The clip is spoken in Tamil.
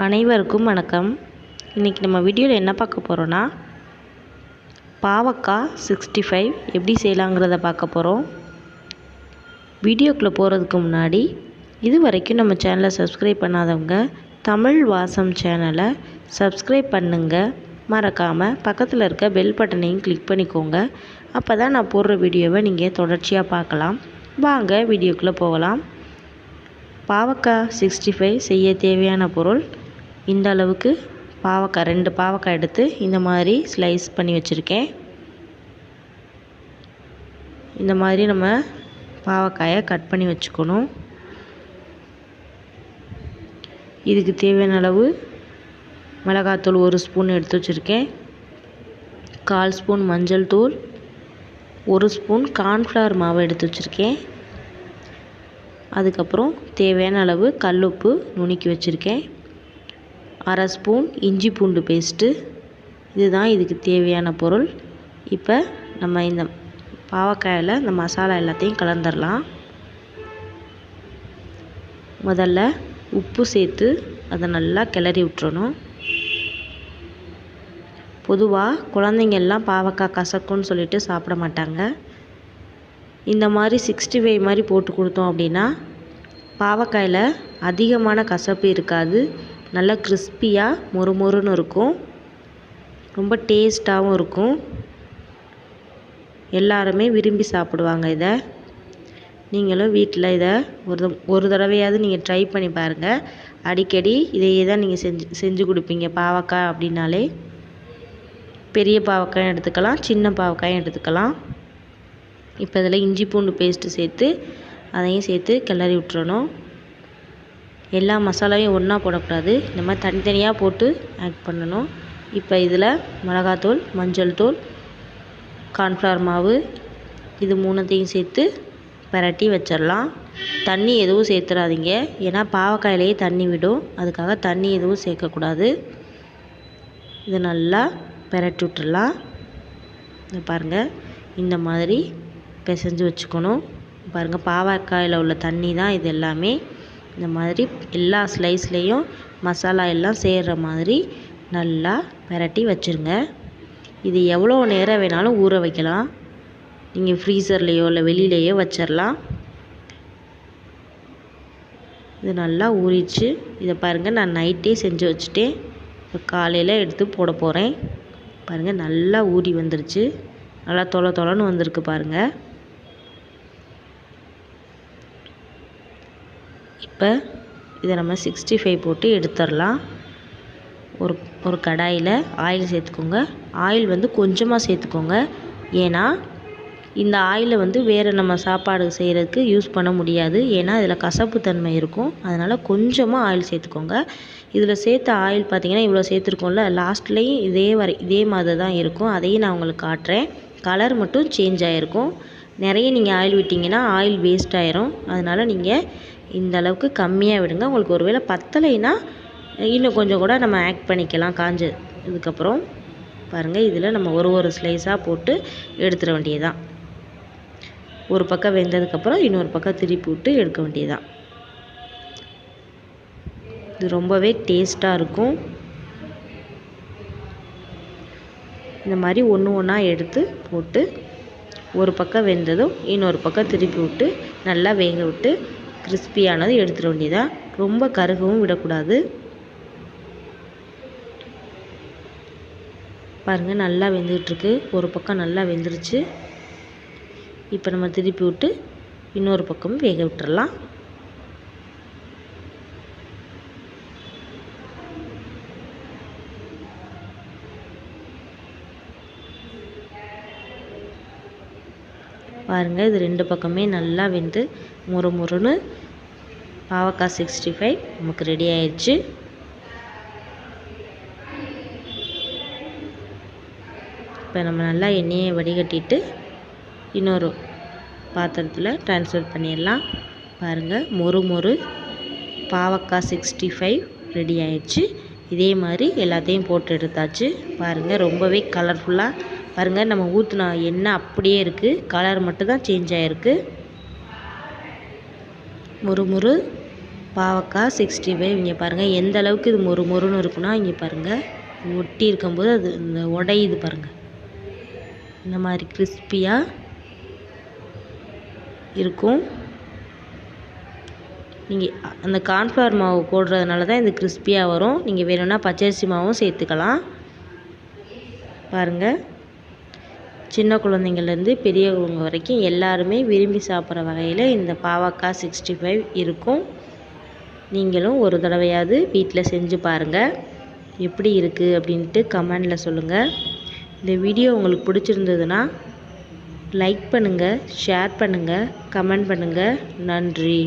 அனைவருக்கும் வணக்கம். இன்றைக்கி நம்ம வீடியோவில் என்ன பார்க்க போகிறோன்னா பாவக்காய் சிக்ஸ்டி ஃபைவ் எப்படி செய்யலாங்கிறத பார்க்க போகிறோம் வீடியோக்குள்ளே போகிறதுக்கு முன்னாடி இது வரைக்கும் நம்ம சேனலை சப்ஸ்கிரைப் பண்ணாதவங்க தமிழ் வாசம் சேனலை சப்ஸ்கிரைப் பண்ணுங்கள் மறக்காமல் பக்கத்தில் இருக்க பெல் பட்டனையும் கிளிக் பண்ணிக்கோங்க. அப்போ தான் நான் போடுற வீடியோவை நீங்கள் தொடர்ச்சியாக பார்க்கலாம். வாங்க வீடியோக்குள்ளே போகலாம். பாவக்காய் சிக்ஸ்டி ஃபைவ் செய்ய தேவையான பொருள் இந்த அளவுக்கு பாவக்காய் ரெண்டு பாவக்காய் எடுத்து இந்த மாதிரி ஸ்லைஸ் பண்ணி வச்சுருக்கேன். இந்த மாதிரி நம்ம பாவக்காயை கட் பண்ணி வச்சுக்கணும். இதுக்கு தேவையான அளவு மிளகாத்தூள் ஒரு ஸ்பூன் எடுத்து வச்சுருக்கேன். கால் ஸ்பூன் மஞ்சள் தூள் ஒரு ஸ்பூன் கார்ன்ஃப்ளவர் மாவு எடுத்து வச்சுருக்கேன். அதுக்கப்புறம் தேவையான அளவு கல்லுப்பு நுணுக்கி வச்சுருக்கேன். அரை ஸ்பூன் இஞ்சி பூண்டு பேஸ்ட்டு. இதுதான் இதுக்கு தேவையான பொருள். இப்போ நம்ம இந்த பாவக்காயில் இந்த மசாலா எல்லாத்தையும் கலந்துடலாம் முதல்ல உப்பு சேர்த்து அதை நல்லா கிளறி விட்டுறணும். பொதுவாக குழந்தைங்க எல்லாம் பாவக்காய் கசக்குன்னு சொல்லிட்டு சாப்பிட மாட்டாங்க. இந்த மாதிரி சிக்ஸ்டி ஃபைவ் மாதிரி போட்டு கொடுத்தோம் அப்படின்னா பாவக்காயில் அதிகமான கசப்பு இருக்காது. நல்லா கிறிஸ்பியாக மொறு மொறுன்னு இருக்கும். ரொம்ப டேஸ்ட்டாகவும் இருக்கும். எல்லாருமே விரும்பி சாப்பிடுவாங்க இதை. நீங்களும் வீட்டில் இதை ஒரு ஒரு தடவையாவது நீங்கள் ட்ரை பண்ணி பாருங்கள் அடிக்கடி இதையே தான் நீங்கள் செஞ்சு செஞ்சு கொடுப்பீங்க பாவக்காய் அப்படின்னாலே. பெரிய பாவக்காயும் எடுத்துக்கலாம் சின்ன பாவக்காயும் எடுத்துக்கலாம். இப்போ இதில் இஞ்சி பூண்டு பேஸ்ட்டு சேர்த்து அதையும் சேர்த்து கிளறி விட்டுறணும். எல்லா மசாலாவையும் ஒன்றா போடக்கூடாது. இந்த மாதிரி தனித்தனியாக போட்டு ஆட் பண்ணணும். இப்போ இதில் மிளகாத்தூள் மஞ்சள் தூள் கார்ன்ஃப்ளவர் மாவு இது மூணுத்தையும் சேர்த்து பரட்டி வச்சிடலாம். தண்ணி எதுவும் சேர்த்துடாதீங்க ஏன்னா பாவக்காயிலேயே தண்ணி விடும். அதுக்காக தண்ணி எதுவும் சேர்க்கக்கூடாது. இது நல்லா பரட்டி விட்டுடலாம். இந்த பாருங்கள் இந்த மாதிரி பிசைஞ்சு வச்சுக்கணும். பாருங்கள் பாவக்காயில் உள்ள தண்ணி தான் இது எல்லாமே. இந்த மாதிரி எல்லா ஸ்லைஸ்லேயும் மசாலா எல்லாம் சேர்கிற மாதிரி நல்லா பெரட்டி வச்சுருங்க. இது எவ்வளோ நேரம் வேணாலும் ஊற வைக்கலாம். நீங்கள் ஃப்ரீசர்லேயோ இல்லை வெளியிலையோ வச்சிடலாம் இது நல்லா ஊறிடுச்சு. இதை பாருங்கள் நான் நைட்டே செஞ்சு வச்சுட்டேன். இப்போ காலையில் எடுத்து போட போகிறேன் பாருங்கள் நல்லா ஊறி வந்துருச்சு. நல்லா தொலை தொலைன்னு வந்திருக்கு பாருங்கள் இப்போ இதை நம்ம சிக்ஸ்டி ஃபைவ் போட்டு எடுத்துடலாம். ஒரு ஒரு கடாயில் ஆயில் சேர்த்துக்கோங்க. ஆயில் வந்து கொஞ்சமாக சேர்த்துக்கோங்க. ஏன்னா இந்த ஆயிலை வந்து வேறு நம்ம சாப்பாடு செய்கிறதுக்கு யூஸ் பண்ண முடியாது. ஏன்னா இதில் கசப்பு தன்மை இருக்கும். அதனால் கொஞ்சமாக ஆயில் சேர்த்துக்கோங்க. இதில் சேர்த்த ஆயில் பார்த்திங்கன்னா இவ்வளோ சேர்த்துருக்கோம்ல லாஸ்ட்லேயும் இதே வரை இதே மாதிரி தான் இருக்கும். அதையும் நான் உங்களுக்கு காட்டுறேன். கலர் மட்டும் சேஞ்ச் ஆகிருக்கும் நிறைய நீங்கள் ஆயில் விட்டிங்கன்னா ஆயில் வேஸ்ட் ஆயிரும். அதனால் நீங்கள் இந்த அளவுக்கு கம்மியாக விடுங்க. உங்களுக்கு ஒரு வேளை பத்தலைன்னா இன்னும் கொஞ்சம் கூட நம்ம ஆட் பண்ணிக்கலாம். காஞ்ச இதுக்கப்புறம் பாருங்கள் இதில் நம்ம ஒரு ஒரு ஸ்லைஸாக போட்டு எடுத்துட வேண்டியதுதான். ஒரு பக்கம் வெந்ததுக்கப்புறம் இன்னொரு பக்கம் திருப்பி விட்டு எடுக்க வேண்டியதுதான். இது ரொம்பவே டேஸ்ட்டாக இருக்கும். இந்த மாதிரி ஒன்று ஒன்றா எடுத்து போட்டு ஒரு பக்கம் வெந்ததும் இன்னொரு பக்கம் திருப்பி விட்டு நல்லா வேக விட்டு கிறிஸ்பியானது எடுத்துட வேண்டியதான் ரொம்ப கருகவும் விடக்கூடாது. பாருங்கள் நல்லா வெந்துகிட்ருக்கு ஒரு பக்கம் நல்லா வெந்துருச்சு. இப்போ நம்ம திருப்பி விட்டு இன்னொரு பக்கமும் வேக விட்டுறலாம். பாருங்கள் இது ரெண்டு பக்கமே நல்லா வெந்து முறு முறுன்னு பாவக்காய் சிக்ஸ்டி ஃபைவ் நமக்கு ரெடி ஆயிடுச்சு இப்போ நம்ம நல்லா எண்ணெயை வடிகட்டிட்டு இன்னொரு பாத்திரத்தில் ட்ரான்ஸ்ஃபர் பண்ணிடலாம். பாருங்கள் மொறு மொறு பாவக்காய் சிக்ஸ்டி ஃபைவ் ரெடி ஆயிடுச்சு இதே மாதிரி எல்லாத்தையும் போட்டு எடுத்தாச்சு. பாருங்கள் ரொம்பவே கலர்ஃபுல்லாக பாருங்கள் நம்ம ஊற்றின எண்ணெய் அப்படியே இருக்குது கலர் மட்டும் தான் சேஞ்ச் ஆகிருக்கு முறுமுறு பாவக்காய் சிக்ஸ்டி ஃபைவ் இங்கே பாருங்கள் எந்த அளவுக்கு இது மொறு மொறுன்னு இருக்குன்னா இங்கே பாருங்கள் ஒட்டி இருக்கும்போது அது இந்த உடையுது பாருங்கள் இந்த மாதிரி கிறிஸ்பியாக இருக்கும். நீங்கள் அந்த கார்ன்ஃப்ளவர் மாவு போடுறதுனால தான் இது கிறிஸ்பியாக வரும். நீங்கள் வேணும்னா பச்சரிசி மாவும் சேர்த்துக்கலாம். பாருங்கள் சின்ன குழந்தைங்கள்லேருந்து பெரியவங்க வரைக்கும் எல்லாருமே விரும்பி சாப்பிட்ற வகையில் இந்த பாவக்காய் சிக்ஸ்டி ஃபைவ் இருக்கும். நீங்களும் ஒரு தடவையாவது வீட்டில் செஞ்சு பாருங்கள் எப்படி இருக்குது அப்படின்ட்டு கமெண்டில் சொல்லுங்கள் இந்த வீடியோ உங்களுக்கு பிடிச்சிருந்ததுன்னா லைக் பண்ணுங்கள் ஷேர் பண்ணுங்கள் கமெண்ட் பண்ணுங்கள் நன்றி.